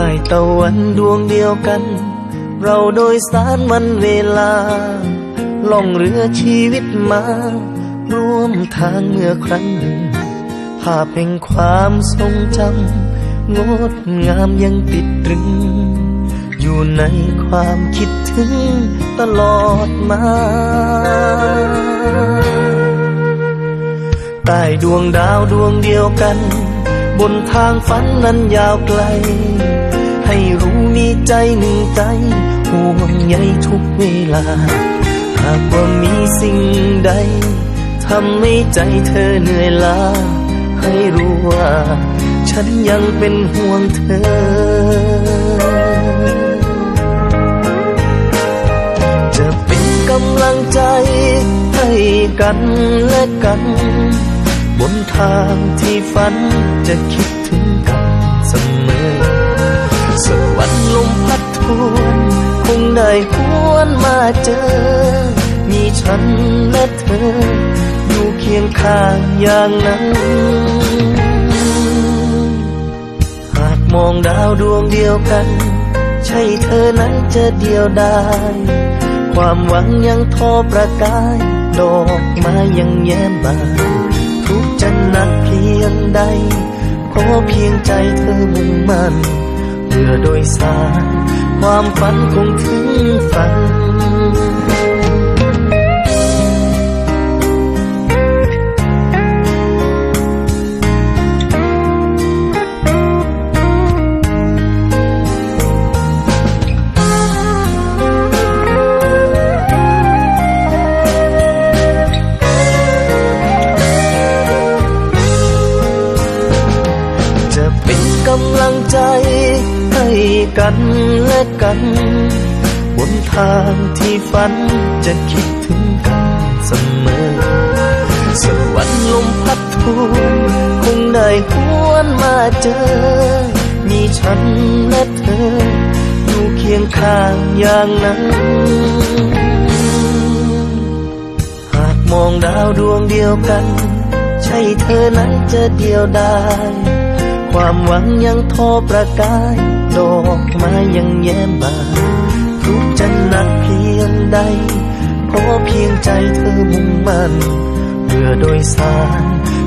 ต้ตะวันดวงเดียวกัน เราโดยสารมันเวลา ล่องเรือชีวิตมา ร่วมทางเมื่อครั้งหนึ่ง ภาพแห่งความทรงจำงดงามยังติดตรึง อยู่ในความคิดถึงตลอดมาใต้ดวงดาวดวงเดียวกัน บนทางฝันนั้นยาวไกล ให้รู้มีใจหนึ่งใจห่วงใยทุกเวลา หากว่ามีสิ่งใดทำให้ใจเธอเหนื่อยล้า ให้รู้ว่า ฉันยังเป็นห่วงเธอ จะเป็นกำลังใจให้กันและกัน บนทางที่ฝันจะคิดถึงกัน สวรรค์ลมพัดทวนคงได้หวนมาเจอ มีฉันและเธอ อยู่เคียงข้างอย่างนั้น หากมองดาวดวงเดียวกัน ใช่เธอนั้นจะเดียวดายความหวังยังทอประกาย ดอกไม้ยังแย้มบานทุกจะหนักเพียงใดขอเพียงใจเธอมุ่งมั่น เดือโดยสาร ความฝันคงถึงฝันจะเป็นกำลังใจ กันและกัน บนทางที่ฝันจะคิดถึงกันเสมอสวรรค์ลมพัดทวนคงได้หวนมาเจอ มีฉันและเธอ อยู่เคียงข้างอย่างนั้นหากมองดาวดวงเดียวกัน ใช่เธอนั้นจะเดียวดาย ความหวังยังทอประกาย ดอกไม้ยังแย้มบานทุกจะหนักเพียงใด ขอเพียงใจเธอมุ่งมั่นเพื่อโดยสาร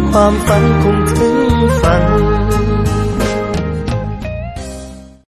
ความฝันคงถึงฝัน